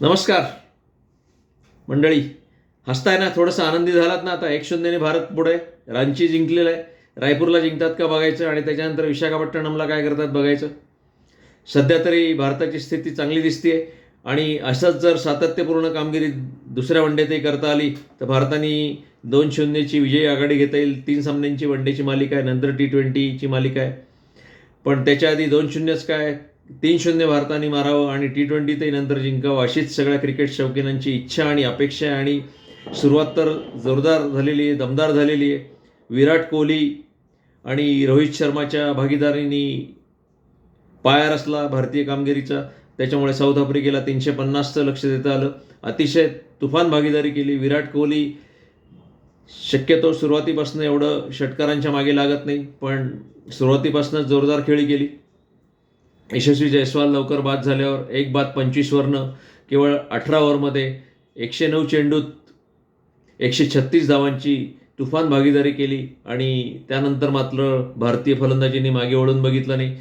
नमस्कार. मंडळी हसताय ना? थोडंसं आनंदी झालात ना आता? एक शून्यने भारत पुढे. रांची जिंकलेलं आहे. रायपूरला जिंकतात का बघायचं? आणि त्याच्यानंतर विशाखापट्टणमला काय करतात बघायचं? सध्या तरी भारताची स्थिती चांगली दिसते आणि असंच जर सातत्यपूर्ण कामगिरी दुसऱ्या वनडेतही करता आली तर भारताने दोन शून्यची विजयी आघाडी घेता येईल. तीन सामन्यांची वनडेची मालिका आहे. नंतर टी ट्वेंटीची मालिका आहे. पण त्याच्या आधी दोन शून्यच काय? तीन शून्य भारताने मारावं आणि टी ट्वेंटीतही नंतर जिंकावं अशीच सगळ्या क्रिकेट शौकीनांची इच्छा आणि अपेक्षा आहे. आणि सुरुवात तर जोरदार झालेली आहे दमदार झालेली आहे. विराट कोहली आणि रोहित शर्माच्या भागीदारीने पाया रचला भारतीय कामगिरीचा. त्याच्यामुळे साऊथ आफ्रिकेला तीनशे पन्नासचं लक्ष देता आलं. अतिशय तुफान भागीदारी केली. विराट कोहली शक्यतो सुरुवातीपासून एवढं षटकारांच्या मागे लागत नाही पण सुरुवातीपासूनच जोरदार खेळी केली. यशस्वी जयस्वाल लवकर बाद झाल्यावर एक बाद पंचवीसवरनं केवळ अठरा ओव्हरमध्ये एकशे नऊ चेंडूत एकशे छत्तीस धावांची तुफान भागीदारी केली आणि त्यानंतर मात्र भारतीय फलंदाजींनी मागे ओढून बघितलं नाही.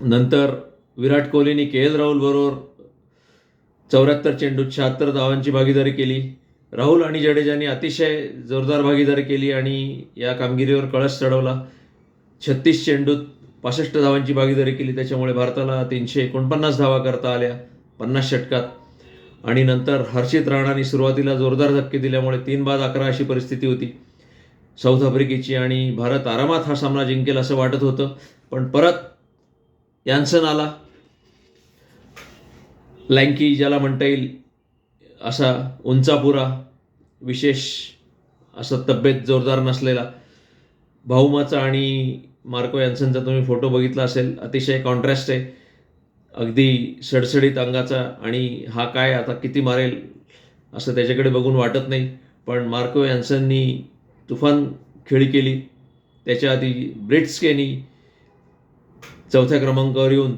नंतर विराट कोहलीने के एल राहुल बरोबर चौऱ्याहत्तर चेंडूत शहात्तर धावांची भागीदारी केली. राहुल आणि जडेजाने अतिशय जोरदार भागीदारी केली आणि या कामगिरीवर कळस चढवला. छत्तीस चेंडूत पासष्ट धावांची भागीदारी केली त्याच्यामुळे भारताला तीनशे एकोणपन्नास धावा करता आल्या पन्नास षटकात. आणि नंतर हर्षित राणाने सुरुवातीला जोरदार धक्के दिल्यामुळे तीन बाद अकरा अशी परिस्थिती होती. साऊथ आफ्रिकेची आणि भारत आरामात हा सामना जिंकेल असं वाटत होतं पण परत यान्सन आला. लँकी ज्याला म्हणता येईल असा उंचापुरा विशेष असं तब्येत जोरदार नसलेला भाऊमाचा आणि मार्को यान्सनचा तुम्ही फोटो बघितला असेल अतिशय कॉन्ट्रास्ट आहे. अगदी सडसडीत अंगाचा आणि हा काय आता किती मारेल असं त्याच्याकडे बघून वाटत नाही. पण मार्को यांसननी तुफान खेळी केली. त्याच्या आधी ब्रिट्सकेनी चौथ्या क्रमांकावर येऊन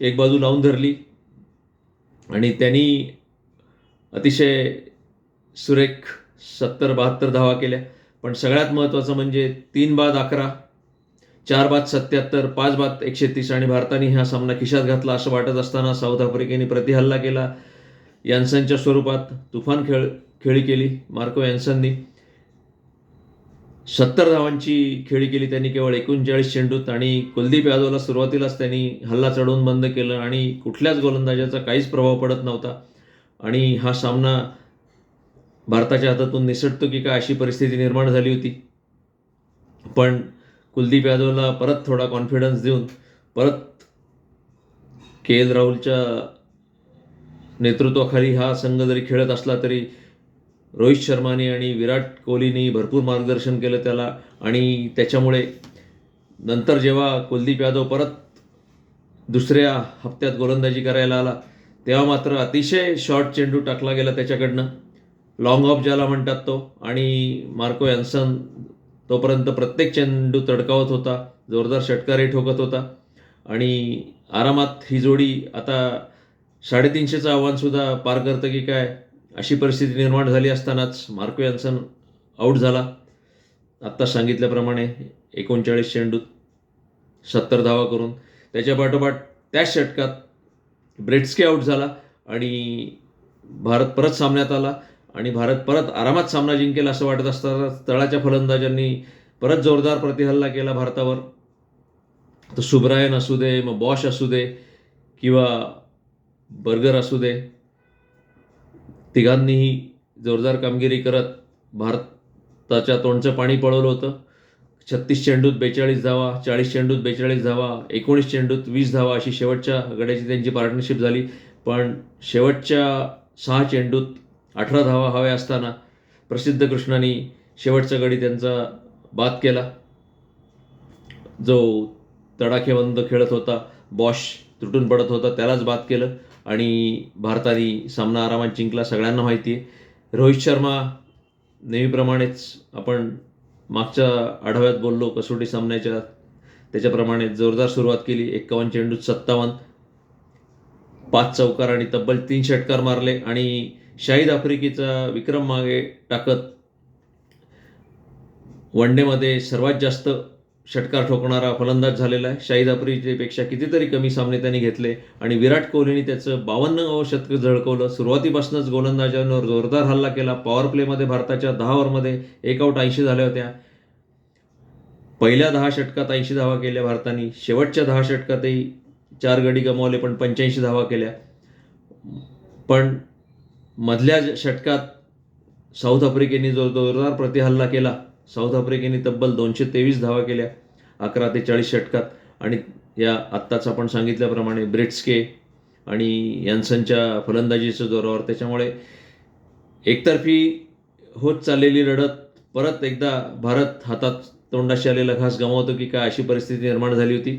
एक बाजू लावून धरली. आणि त्यांनी अतिशय सुरेख सत्तर बहात्तर धावा केल्या. पण सगळ्यात महत्त्वाचं म्हणजे तीन बाद अकरा. चार बाद सत्याहत्तर पाच बाद एकशे तीस आणि भारताने हा सामना खिशात घातला असं वाटत असताना साऊथ आफ्रिकेने प्रतिहल्ला केला. यान्सनच्या स्वरूपात तुफान खेळ खेळी केली मार्को यान्सननी सत्तर धावांची खेळी केली त्यांनी केवळ एकोणचाळीस चेंडूत आणि कुलदीप यादवला सुरुवातीलाच त्यांनी हल्ला चढवून बंद केलं आणि कुठल्याच गोलंदाजाचा काहीच प्रभाव पडत नव्हता. आणि हा सामना भारताच्या हातातून निसटतो की काय अशी परिस्थिती निर्माण झाली होती. पण कुलदीप यादवला परत थोडा कॉन्फिडन्स देऊन परत के एल राहुलच्या नेतृत्वाखाली हा संघ जरी खेळत असला तरी रोहित शर्माने आणि विराट कोहलीने भरपूर मार्गदर्शन केलं त्याला आणि त्याच्यामुळे नंतर जेव्हा कुलदीप यादव परत दुसऱ्या हप्त्यात गोलंदाजी करायला आला तेव्हा मात्र अतिशय शॉर्ट चेंडू टाकला गेला त्याच्याकडनं. लॉंग ऑफ ज्याला म्हणतात तो आणि मार्को यान्सन तोपर्यंत प्रत्येक चेंडू तडकावत होता जोरदार षटकारही ठोकत होता. आणि आरामात ही जोडी आता साडेतीनशेचं आव्हानसुद्धा पार करतं की काय अशी परिस्थिती निर्माण झाली असतानाच मार्को यान्सन आऊट झाला. आत्ता सांगितल्याप्रमाणे एकोणचाळीस चेंडूत सत्तर धावा करून त्याच्या पाठोपाठ त्याच षटकात ब्रेट्सके आऊट झाला आणि भारत परत सामन्यात आला. आणि भारत परत आरामात सामना जिंकेल असं वाटत असताना तळाच्या फलंदाजांनी परत जोरदार प्रतिहल्ला केला भारतावर. तर सुब्रायन असू दे मग बॉश असू दे किंवा बर्गर असू दे तिघांनीही जोरदार कामगिरी करत भारताच्या तोंडचं पाणी पळवलं होतं. छत्तीस चेंडूत बेचाळीस धावा चाळीस चेंडूत बेचाळीस धावा एकोणीस चेंडूत वीस धावा अशी शेवटच्या गड्याची त्यांची पार्टनरशिप झाली. पण शेवटच्या सहा चेंडूत अठरा धावा हव्या असताना प्रसिद्ध कृष्णाने शेवटचा गडी त्यांचा बाद केला. जो तडाखेबंद खेळत होता बॉश तुटून पडत होता त्यालाच बाद केलं. आणि भारताने सामना आरामात जिंकला सगळ्यांना माहिती आहे. रोहित शर्मा नेहमीप्रमाणेच आपण मागच्या आढाव्यात बोललो कसोटी सामन्याच्या त्याच्याप्रमाणे जोरदार सुरुवात केली एक्कावन्न चेंडूत सत्तावन्न. पाच चौकार आणि तब्बल तीन षटकार मारले आणि शाहिद आफ्रिकेचा विक्रम मागे टाकत वन डेमध्ये सर्वात जास्त षटकार ठोकणारा फलंदाज झालेला आहे. शाहिद आफ्रिकेपेक्षा कितीतरी कमी सामने त्यांनी घेतले आणि विराट कोहलीने त्याचं बावन्न शतक झळकवलं. सुरुवातीपासूनच गोलंदाजांवर जोरदार हल्ला केला. पॉवर प्लेमध्ये भारताच्या दहा ओव्हरमध्ये एक आऊट ऐंशी झाल्या होत्या. पहिल्या दहा षटकात ऐंशी धावा केल्या भारताने. शेवटच्या दहा षटकातही चार गडी गमावले पण पंच्याऐंशी धावा केल्या. पण मधल्या षटकात साऊथ आफ्रिकेने जो जोरदार प्रतिहल्ला केला साऊथ आफ्रिकेने तब्बल दोनशे तेवीस धावा केल्या अकरा ते चाळीस षटकात. आणि या आत्ताच आपण सांगितल्याप्रमाणे ब्रिट्सके आणि यान्सनच्या फलंदाजीच्या जोरावर. त्याच्यामुळे एकतर्फी होत चाललेली लढत परत एकदा भारत हातात तोंडाशी आलेला घास गमावतो की काय अशी परिस्थिती निर्माण झाली होती.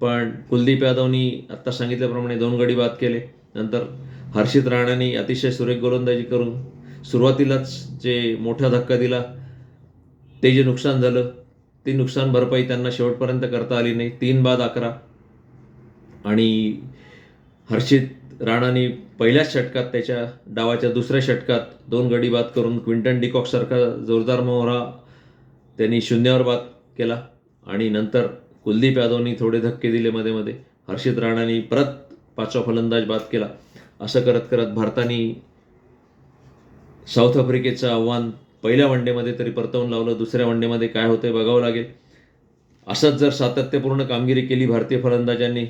पण कुलदीप यादवनी आत्ता सांगितल्याप्रमाणे दोन गडी बाद केले. नंतर हर्षित राणाने अतिशय सुरेख गोलंदाजी करून सुरुवातीलाच जे मोठा धक्का दिला ते जे नुकसान झालं ती नुकसान भरपाई त्यांना शेवटपर्यंत करता आली नाही. तीन बाद अकरा. आणि हर्षित राणाने पहिल्याच षटकात त्याच्या डावाच्या दुसऱ्या षटकात दोन गडी बाद करून क्विंटन डिकॉकसारखा जोरदार मोहरा त्यांनी शून्यावर बाद केला. आणि नंतर कुलदीप यादवनी थोडे धक्के दिले मध्ये मध्ये. हर्षित राणानी परत पाचवा फलंदाज बाद केला. असं करत करत भारताने साऊथ आफ्रिकेचं आव्हान पहिल्या वनडेमध्ये तरी परतवून लावलं. दुसऱ्या वनडेमध्ये काय होतंय बघावं लागेल. असंच जर सातत्यपूर्ण कामगिरी केली भारतीय फलंदाजांनी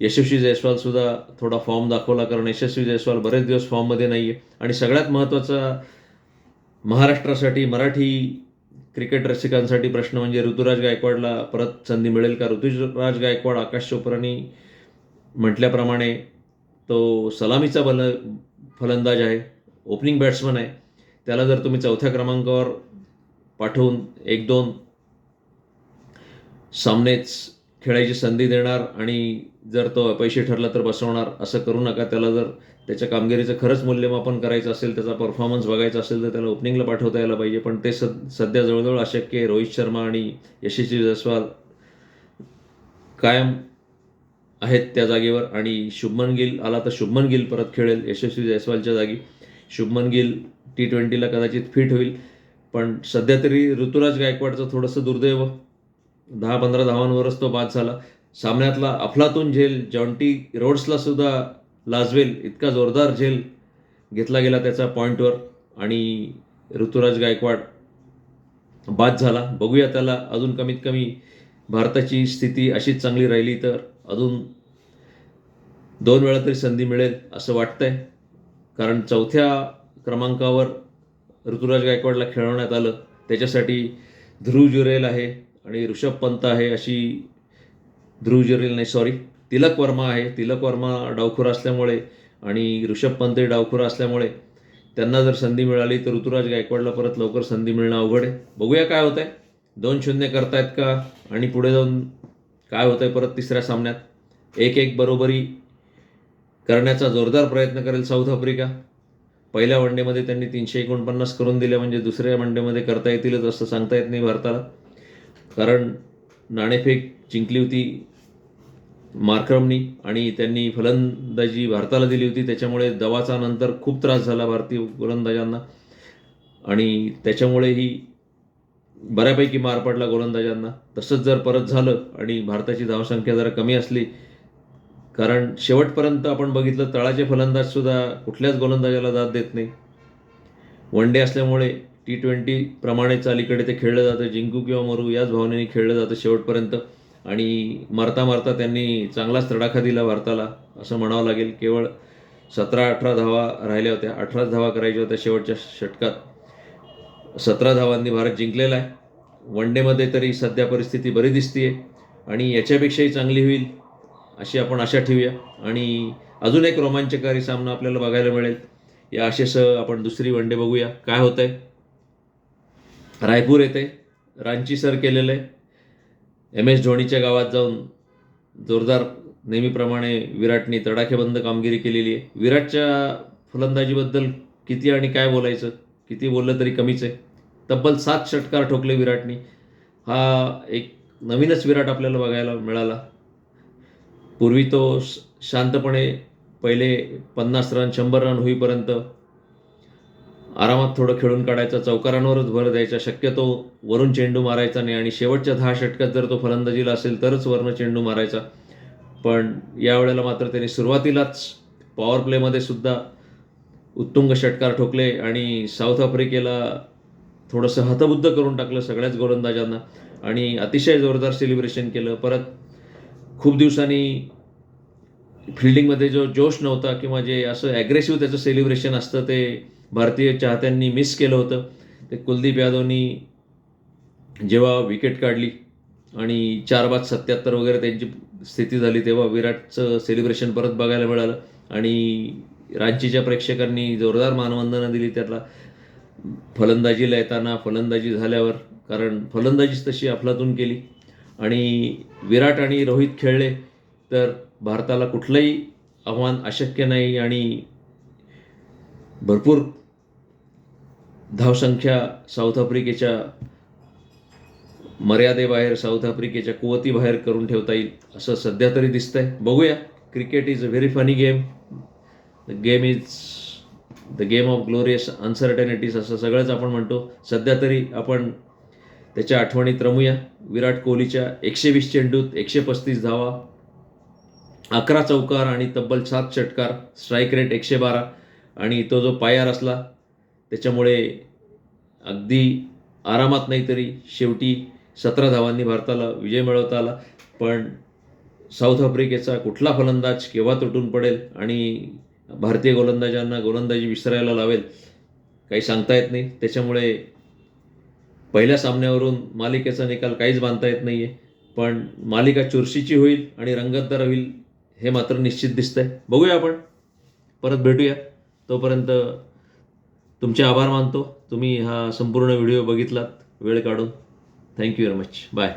यशस्वी जयस्वालसुद्धा थोडा फॉर्म दाखवला कारण यशस्वी जयस्वाल बरेच दिवस फॉर्ममध्ये नाही आहे आणि सगळ्यात महत्त्वाचा महाराष्ट्रासाठी मराठी क्रिकेट रसिकांसाठी प्रश्न म्हणजे ऋतुराज गायकवाडला परत संधी मिळेल का? ऋतुराज गायकवाड आकाश चोप्रानी म्हटल्याप्रमाणे तो सलामीचा बल फलंदाज आहे ओपनिंग बॅट्समन आहे. त्याला जर तुम्ही चौथ्या क्रमांकावर पाठवून एक दोन सामनेच खेळायची संधी देणार आणि जर तो अपयशी ठरला तर बसवणार असं करू नका. त्याला जर त्याच्या कामगिरीचं खरंच मूल्यमापन करायचं असेल त्याचा परफॉर्मन्स बघायचा असेल तर त्याला ओपनिंगला पाठवता यायला पाहिजे. पण ते सद सध्या जवळजवळ अशक्य आहे. रोहित शर्मा आणि यशस्वी जयस्वाल कायम आहेत त्या जागेवर. आणि शुभमन गिल आला तर शुभमन गिल परत खेळेल यशस्वी जयस्वालच्या जागी. शुभमन गिल टी ट्वेंटीला कदाचित फिट होईल. पण सध्या तरी ऋतुराज गायकवाडचं थोडंसं दुर्दैव. दहा पंधरा धावांवरच तो बाद झाला. सामन्यातला अफलातून झेल जॉन्टी रोड्सला सुद्धा लाजवेल इतका जोरदार झेल घेतला गेला त्याचा पॉईंटवर आणि ऋतुराज गायकवाड बाद झाला. बघूया त्याला अजून कमीत कमी भारताची स्थिती अशीच चांगली राहिली तर अजून दोन वेळा तरी संधी मिळेल असं वाटतंय. कारण चौथ्या क्रमांकावर ऋतुराज गायकवाडला खेळवण्यात आलं. त्याच्यासाठी ध्रुव जुरेल आहे आणि ऋषभ पंत आहे अशी ध्रुव जुरेल नाही सॉरी तिलक वर्मा आहे. तिलक वर्मा डावखुर असल्यामुळे आणि ऋषभ पंतही डावखुर असल्यामुळे त्यांना जर संधी मिळाली तर ऋतुराज गायकवाडला परत लवकर संधी मिळणं अवघड आहे. बघूया काय होतं आहे दोन शून्य करतायत का? आणि पुढे जाऊन काय होतं आहे परत तिसऱ्या सामन्यात? एक एक बरोबरी करण्याचा जोरदार प्रयत्न करेल साऊथ आफ्रिका. पहिल्या वनडेमध्ये त्यांनी तीनशे एकोणपन्नास करून दिले म्हणजे दुसऱ्या वनडेमध्ये करता येतीलच असं सांगता येत नाही भारताला. कारण नाणेफेक जिंकली होती मार्क्रमनी आणि त्यांनी फलंदाजी भारताला दिली होती. त्याच्यामुळे दवाचा नंतर खूप त्रास झाला भारतीय गोलंदाजांना. आणि त्याच्यामुळेही बऱ्यापैकी मार पडला गोलंदाजांना. तसंच जर परत झालं आणि भारताची धावसंख्या जरा कमी असली कारण शेवटपर्यंत आपण बघितलं तळाचे फलंदाज सुद्धा कुठल्याच गोलंदाजाला दाद देत नाही. वन डे असल्यामुळे टी ट्वेंटी प्रमाणेच अलीकडे ते खेळलं जातं. जिंकू किंवा मरू याच भावनेने खेळलं जातं शेवटपर्यंत. आणि मारता मारता त्यांनी चांगलाच तडाखा दिला भारताला असं म्हणावं लागेल. केवळ सतरा अठरा धावा राहिल्या होत्या. अठराच धावा करायच्या होत्या शेवटच्या षटकात. सतरा धावांनी भारत जिंकलेला आहे. वन डेमध्ये तरी सध्या परिस्थिती बरी दिसतीये. आणि याच्यापेक्षाही चांगली होईल अशी आपण आशा ठेवूया. आणि अजून एक रोमांचकारी सामना आपल्याला बघायला मिळेल. या आशेसह आपण दुसरी वनडे बघूया. काय होत आहे रायपूर येथे रांची सर केलेलं. आहे एम एस धोनीच्या गावात जाऊन जोरदार नेहमीप्रमाणे विराटने तडाखेबंद कामगिरी केलेली आहे. विराटच्या फलंदाजीबद्दल किती आणि काय बोलायचं? किती बोललं तरी कमीच आहे. तब्बल सात षटकार ठोकले विराटने. हा एक नवीनच विराट आपल्याला बघायला मिळाला. पूर्वी तो श- शांतपणे पहिले पन्नास रन शंभर रन होईपर्यंत आरामात थोडं खेळून काढायचा चौकारांवरच भर द्यायचा शक्यतो वरून चेंडू मारायचा नाही आणि शेवटच्या दहा षटकात जर तो फलंदाजीला असेल तरच वरनं चेंडू मारायचा. पण यावेळेला मात्र त्यांनी सुरुवातीलाच पॉवर प्लेमध्ये सुद्धा उत्तुंग षटकार ठोकले आणि साऊथ आफ्रिकेला थोडंसं हतबुद्ध करून टाकलं सगळ्याच गोलंदाजांना आणि अतिशय जोरदार सेलिब्रेशन केलं. परत खूप दिवसांनी फिल्डिंगमध्ये जो जोश नव्हता किंवा जे असं ॲग्रेसिव्ह त्याचं सेलिब्रेशन असतं ते भारतीय चाहत्यांनी मिस केलं होतं. ते कुलदीप यादवनी जेव्हा विकेट काढली आणि चार बाद सत्याहत्तर वगैरे त्यांची स्थिती झाली तेव्हा विराटचं सेलिब्रेशन परत बघायला मिळालं आणि रांचीच्या प्रेक्षकांनी जोरदार मानवंदना दिली त्याला फलंदाजीला येताना फलंदाजी झाल्यावर कारण फलंदाजीच तशी अफलातून केली. आणि विराट आणि रोहित खेळले तर भारताला कुठलंही आव्हान अशक्य नाही आणि भरपूर धावसंख्या साऊथ आफ्रिकेच्या मर्यादेबाहेर साऊथ आफ्रिकेच्या कुवतीबाहेर करून ठेवता येईल असं सध्या तरी दिसतंय. बघूया. Cricket is a very funny game the game is the game of glorious uncertainties असं सगळंच आपण म्हणतो. सध्या तरी आपण त्याच्या आठवणीत रमूया. विराट कोहलीच्या एकशे वीस चेंडूत एकशे पस्तीस धावा अकरा चौकार आणि तब्बल सात षटकार स्ट्राईक रेट एकशे बारा. आणि तो जो पायार असला त्याच्यामुळे अगदी आरामात नाही तरी शेवटी सतरा धावांनी भारताला विजय मिळवता आला. पण साऊथ आफ्रिकेचा कुठला फलंदाज केव्हा तुटून पडेल आणि भारतीय गोलंदाजांना गोलंदाजी विसरायला लावेल काही सांगता येत नाही. त्याच्यामुळे पहिल्या सामन्यावरून मालिकेचा निकाल काहीच बांधता येत नाही आहे पण मालिका चुरशीची होईल आणि रंगतदार होईल हे मात्र निश्चित दिसतंय. बघूया आपण. परत भेटूया. तोपर्यंत तुमचे आभार मानतो. तुम्ही हा संपूर्ण व्हिडिओ बघितलात. वेळ काढून. Thank you very much bye